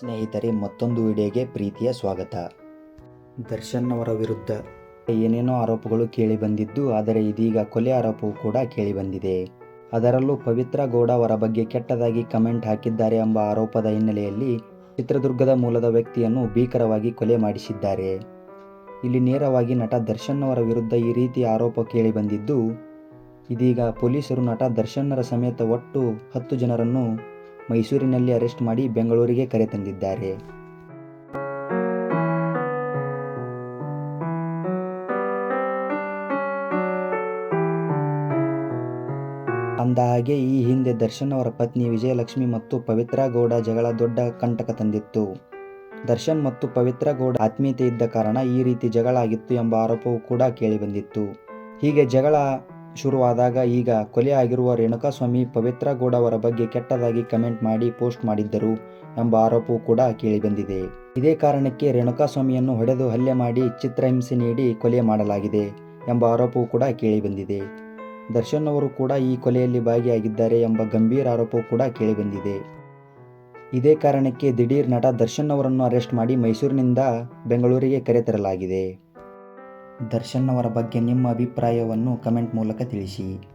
ಸ್ನೇಹಿತರೆ ಮತ್ತೊಂದು ವಿಡಿಯೋಗೆ ಪ್ರೀತಿಯ ಸ್ವಾಗತ. ದರ್ಶನ್ ಅವರ ವಿರುದ್ಧ. ಏನೇನೋ ಆರೋಪಗಳು ಕೇಳಿಬಂದಿದ್ದು ಆದರೆ ಇದೀಗ ಕೊಲೆ ಆರೋಪವೂ ಕೂಡ ಕೇಳಿಬಂದಿದೆ ಅದರಲ್ಲೂ ಪವಿತ್ರ ಗೌಡ ಅವರ ಬಗ್ಗೆ ಕೆಟ್ಟದಾಗಿ ಕಮೆಂಟ್ ಹಾಕಿದ್ದಾರೆ ಎಂಬ ಆರೋಪದ ಹಿನ್ನೆಲೆಯಲ್ಲಿ ಚಿತ್ರದುರ್ಗದ ಮೂಲದ ವ್ಯಕ್ತಿಯನ್ನು ಭೀಕರವಾಗಿ ಕೊಲೆ ಮಾಡಿಸಿದ್ದಾರೆ. ಇಲ್ಲಿ ನೇರವಾಗಿ ನಟ ದರ್ಶನ್ ಅವರ ವಿರುದ್ಧ ಈ ರೀತಿ ಆರೋಪ ಕೇಳಿಬಂದಿದ್ದು ಇದೀಗ ಪೊಲೀಸರು ನಟ ದರ್ಶನ್ನರ ಸಮೇತ ಒಟ್ಟು ಹತ್ತು ಜನರನ್ನು ಮೈಸೂರಿನಲ್ಲಿ ಅರೆಸ್ಟ್ ಮಾಡಿ ಬೆಂಗಳೂರಿಗೆ ಕರೆತಂದಿದ್ದಾರೆ ಅಂದಹಾಗೆ ಈ ಹಿಂದೆ ದರ್ಶನ್ ಅವರ ಪತ್ನಿ ವಿಜಯಲಕ್ಷ್ಮಿ ಮತ್ತು ಪವಿತ್ರ ಗೌಡ ಜಗಳ ದೊಡ್ಡ ಕಂಟಕ ತಂದಿತ್ತು. ದರ್ಶನ್ ಮತ್ತು ಪವಿತ್ರ ಗೌಡ ಆತ್ಮೀಯತೆ ಇದ್ದ ಕಾರಣ ಈ ರೀತಿ ಜಗಳ ಆಗಿತ್ತು ಎಂಬ ಆರೋಪವೂ ಕೂಡ ಕೇಳಿಬಂದಿತ್ತು ಹೀಗೆ ಜಗಳ ಶುರುವಾದಾಗ ಈಗ ಕೊಲೆ ಆಗಿರುವ ರೇಣುಕಾಸ್ವಾಮಿ ಪವಿತ್ರ ಗೌಡ ಅವರ ಬಗ್ಗೆ ಕೆಟ್ಟದಾಗಿ ಕಮೆಂಟ್ ಮಾಡಿ ಪೋಸ್ಟ್ ಮಾಡಿದ್ದರು ಎಂಬ ಆರೋಪವೂ ಕೂಡ ಕೇಳಿಬಂದಿದೆ. ಇದೇ ಕಾರಣಕ್ಕೆ ರೇಣುಕಾಸ್ವಾಮಿಯನ್ನು ಹೊಡೆದು ಹಲ್ಲೆ ಮಾಡಿ ಚಿತ್ರಹಿಂಸೆ ನೀಡಿ ಕೊಲೆ ಮಾಡಲಾಗಿದೆ ಎಂಬ ಆರೋಪವೂ ಕೂಡ ಕೇಳಿಬಂದಿದೆ. ದರ್ಶನ್ ಅವರು ಕೂಡ ಈ ಕೊಲೆಯಲ್ಲಿ ಭಾಗಿಯಾಗಿದ್ದಾರೆ ಎಂಬ ಗಂಭೀರ ಆರೋಪವೂ ಕೂಡ ಕೇಳಿಬಂದಿದೆ. ಇದೇ ಕಾರಣಕ್ಕೆ ದಿಢೀರ್ ನಟ ದರ್ಶನ್ ಅವರನ್ನು ಅರೆಸ್ಟ್ ಮಾಡಿ ಮೈಸೂರಿನಿಂದ ಬೆಂಗಳೂರಿಗೆ ಕರೆತರಲಾಗಿದೆ. ದರ್ಶನ್ ಅವರ ಬಗ್ಗೆ ನಿಮ್ಮ ಅಭಿಪ್ರಾಯವನ್ನು ಕಮೆಂಟ್ ಮೂಲಕ ತಿಳಿಸಿ.